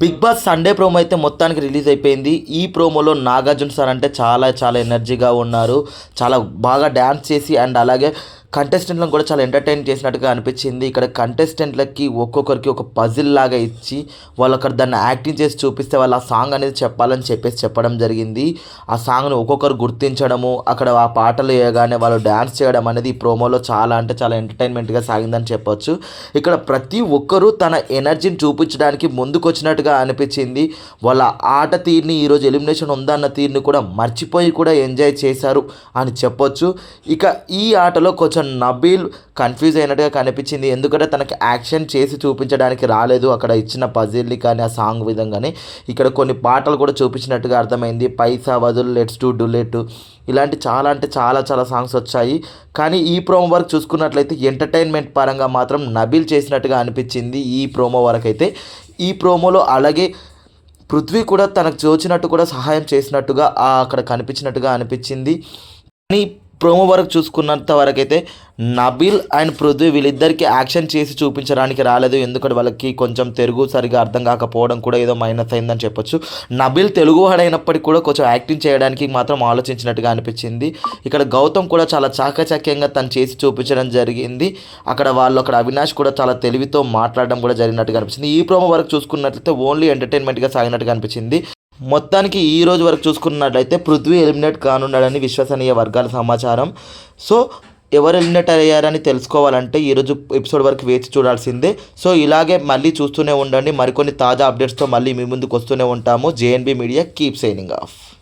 Big boss Sunday promo అయితే మొత్తానికి release అయిపోయింది. ఈ ప్రోమోలో నాగార్జున సార్ అంటే చాలా చాలా ఎనర్జీగా ఉన్నారు. చాలా బాగా డ్యాన్స్ చేసి అండ్ అలాగే కంటెస్టెంట్లను కూడా చాలా ఎంటర్టైన్ చేసినట్టుగా అనిపించింది. ఇక్కడ కంటెస్టెంట్లకి ఒక్కొక్కరికి ఒక పజిల్ లాగా ఇచ్చి వాళ్ళు అక్కడ దాన్ని యాక్టింగ్ చేసి చూపిస్తే వాళ్ళు ఆ సాంగ్ అనేది చెప్పాలని చెప్పేసి చెప్పడం జరిగింది. ఆ సాంగ్ని ఒక్కొక్కరు గుర్తించడము అక్కడ ఆ పాటలు వేయగానే వాళ్ళు డ్యాన్స్ చేయడం అనేది ఈ ప్రోమోలో చాలా అంటే చాలా ఎంటర్టైన్మెంట్గా సాగిందని చెప్పొచ్చు. ఇక్కడ ప్రతి ఒక్కరూ తన ఎనర్జీని చూపించడానికి ముందుకొచ్చినట్టుగా అనిపించింది. వాళ్ళ ఆట తీరుని ఈరోజు ఎలిమినేషన్ ఉందన్న తీరుని కూడా మర్చిపోయి కూడా ఎంజాయ్ చేశారు అని చెప్పొచ్చు. ఇక ఈ ఆటలో కొంచెం నబీల్ కన్ఫ్యూజ్ అయినట్టుగా కనిపించింది. ఎందుకంటే తనకి యాక్షన్ చేసి చూపించడానికి రాలేదు. అక్కడ ఇచ్చిన పజిల్ని కానీ ఆ సాంగ్ విధంగానే ఇక్కడ కొన్ని పాటలు కూడా చూపించినట్టుగా అర్థమైంది. పైసా వదులు లెట్స్ టు డులెట్ ఇలాంటి చాలా అంటే చాలా చాలా సాంగ్స్ వచ్చాయి. కానీ ఈ ప్రోమో వరకు చూసుకున్నట్లయితే ఎంటర్టైన్మెంట్ పరంగా మాత్రం నబీల్ చేసినట్టుగా అనిపించింది ఈ ప్రోమో వరకు అయితే. ఈ ప్రోమోలో అలాగే పృథ్వీ కూడా తనకు తోచినట్టు కూడా సహాయం చేసినట్టుగా అక్కడ కనిపించినట్టుగా అనిపించింది. కానీ ప్రోమో వరకు చూసుకున్నంత వరకు అయితే నబీల్ అండ్ పృథ్వీ వీళ్ళిద్దరికి యాక్షన్ చేసి చూపించడానికి రాలేదు. ఎందుకంటే వాళ్ళకి కొంచెం తెలుగు సరిగా అర్థం కాకపోవడం కూడా ఏదో మైనస్ అయిందని చెప్పొచ్చు. నబీల్ తెలుగు వాడైనప్పటికీ కూడా కొంచెం యాక్టింగ్ చేయడానికి మాత్రం ఆలోచించినట్టుగా అనిపించింది. ఇక్కడ గౌతమ్ కూడా చాలా చాకచక్యంగా తను చేసి చూపించడం జరిగింది. అక్కడ వాళ్ళు అక్కడ అవినాష్ కూడా చాలా తెలివితో మాట్లాడడం కూడా జరిగినట్టుగా అనిపించింది. ఈ ప్రోమో వరకు చూసుకున్నట్లయితే ఓన్లీ ఎంటర్టైన్మెంట్గా సాగినట్టుగా అనిపించింది. మొత్తానికి ఈ రోజు వరకు చూసుకున్నట్లయితే పృథ్వీ ఎలిమినేట్ కానున్నాడని విశ్వసనీయ వర్గాల సమాచారం. సో ఎవరు ఎలిమినేట్ అయ్యారని తెలుసుకోవాలంటే ఈరోజు ఎపిసోడ్ వరకు వేచి చూడాల్సిందే. సో ఇలాగే మళ్ళీ చూస్తూనే ఉండండి. మరికొన్ని తాజా అప్డేట్స్తో మళ్ళీ మీ ముందుకు వస్తూనే ఉంటాము. JNB media keep signing off.